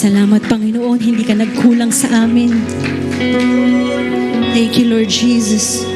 Salamat, Panginoon, hindi ka nagkulang sa amin. Thank you, Lord Jesus.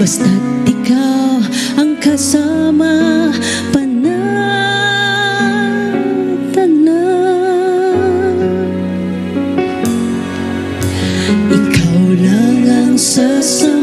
Basta't ikaw ang kasama Panatanan ikaw lang ang sasambahin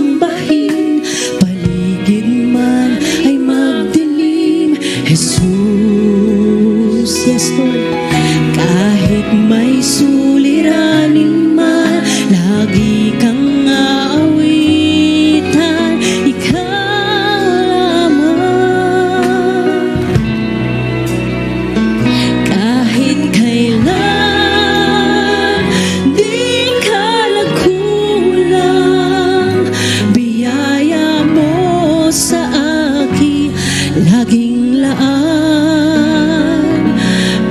laging laan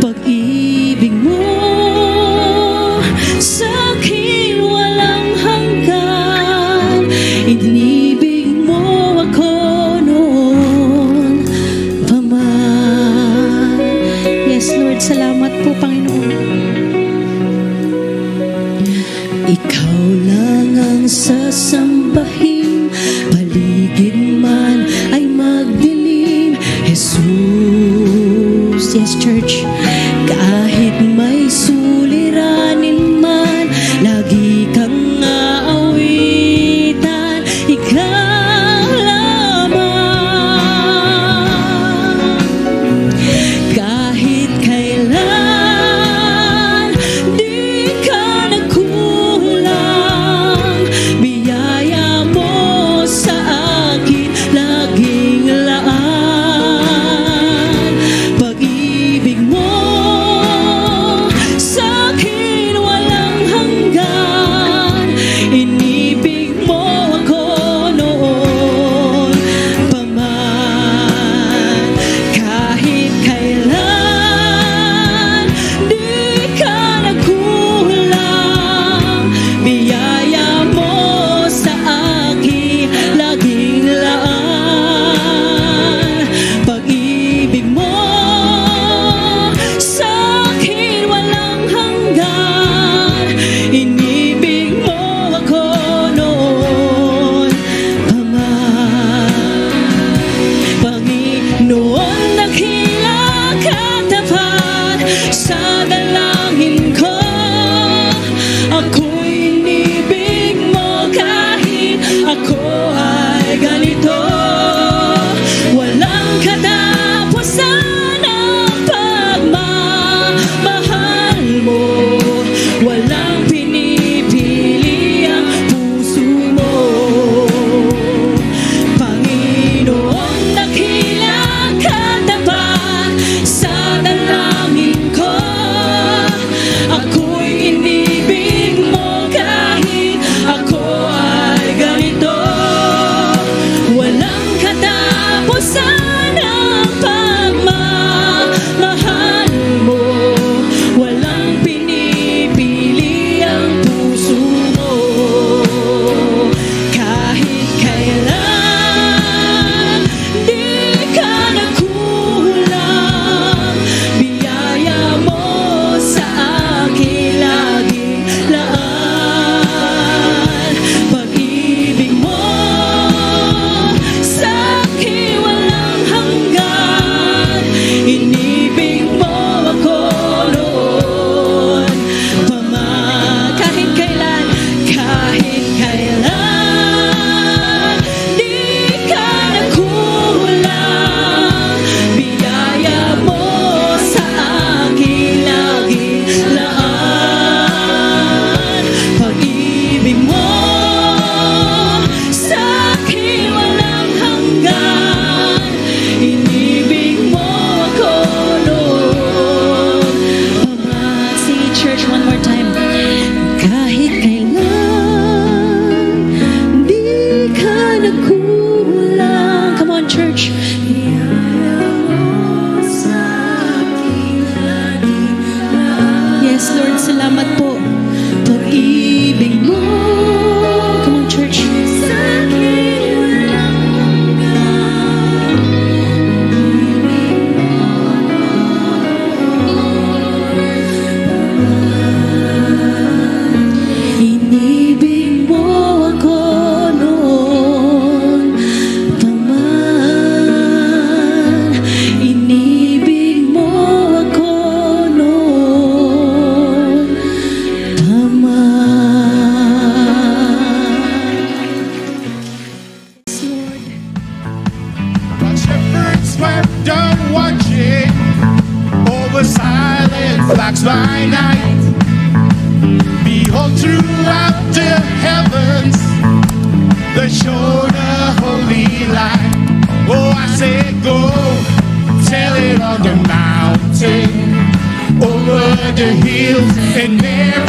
Pag-ibig mo sa akin walang hanggan Inibig mo ako noon pa man. Yes, Lord, salamat po, Panginoon. Ikaw lang ang sasambahin, Jesus, yes, church, church. Silent flocks by night. Behold, throughout the heavens, the showed a holy light. Oh, I say, go tell it on the mountain, over the hills, and everywhere.